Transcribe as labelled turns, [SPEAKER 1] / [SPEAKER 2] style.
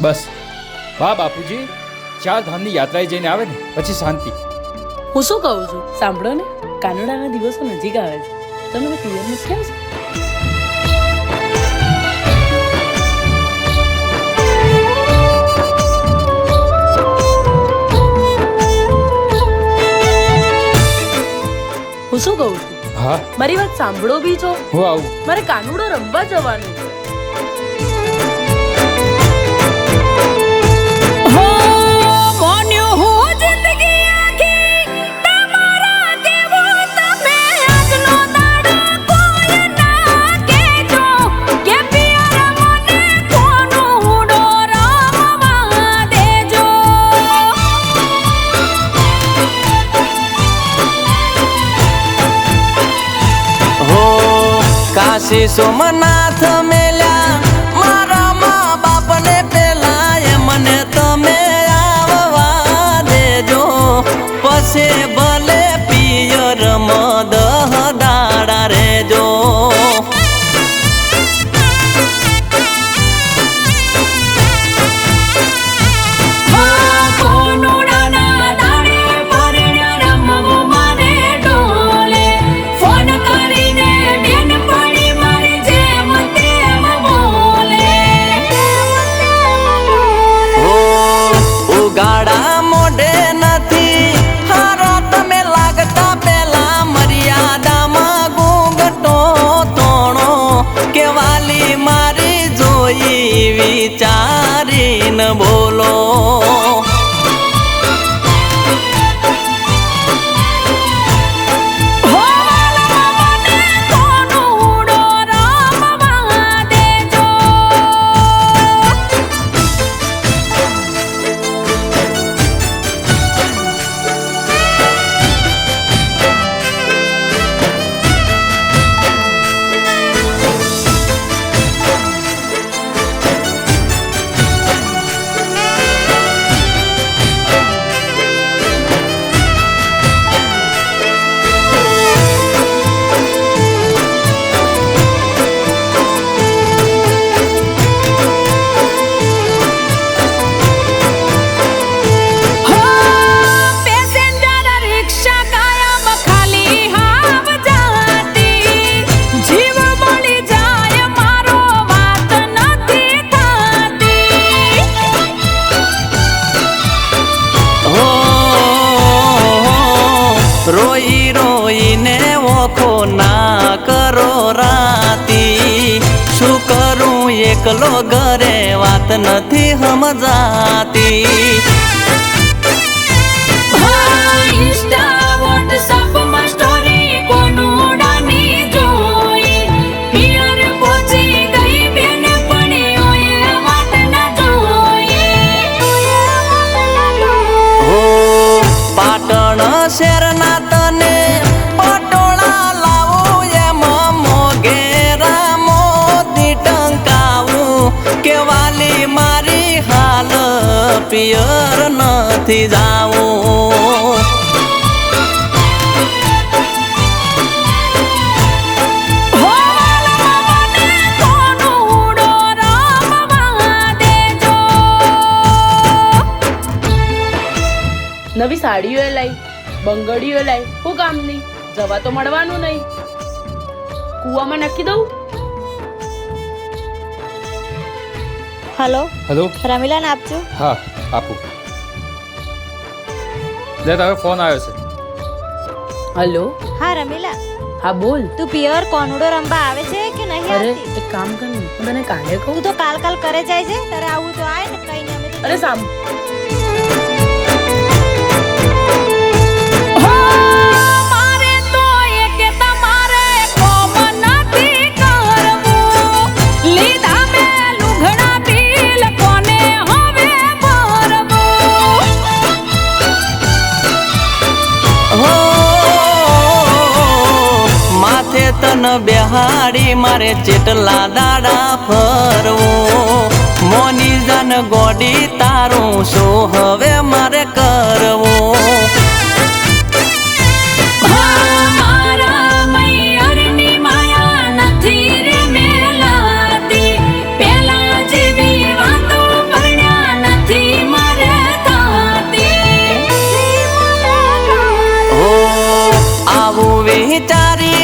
[SPEAKER 1] બસ. વાહ બાપુજી. ચાર ધામની યાત્રાએ જઈને આવે ને પછી શાંતિ.
[SPEAKER 2] હું શું કહું છું? સાંભળો ને કાનુડાના દિવસો નજીક આવે છે. તમે ક્લિયર નથી આવશે હું શું કહું છું?
[SPEAKER 1] હા.
[SPEAKER 2] મારી વાત સાંભળો બી છો.
[SPEAKER 1] હું આવું.
[SPEAKER 2] મારે કાનુડો રમવા જવાનું છે.
[SPEAKER 3] કાશી સોમનાથ મેલ્યા. મારા મા બાપને પેલા એ મને તમે આવવા દેજો. પછી बोलो એકલો ઘરે વાત નથી સમજાતી
[SPEAKER 2] પિયર
[SPEAKER 3] નથી જાવું
[SPEAKER 2] નવી સાડીઓ લાઈ બંગડીઓ લાઈ હું કામની જવા તો મળવાનું નહીં. કૂવામાં નાખી દઉં?
[SPEAKER 4] હલો?
[SPEAKER 1] હલો?
[SPEAKER 4] રમીલાને આપજો.
[SPEAKER 1] હા. આપું. લે તારો ફોન આવ્યો છે.
[SPEAKER 2] હલો?
[SPEAKER 4] હા રમીલા.
[SPEAKER 2] હા બોલ.
[SPEAKER 4] તું પિયર કોનડો રમવા આવે છે કે નહીં
[SPEAKER 2] અરે એક કામ કર ને. તને કાલે કહું.
[SPEAKER 4] તું તો કાલ કાલ કરે જાય છે તારે આવું તો આય ને કઈ ને
[SPEAKER 2] અરે સામ
[SPEAKER 3] સહારે મારે ચેટલા દાડા ફરવો. મોની જન ગોડી તારું શું હવે મારે કરવો? તારી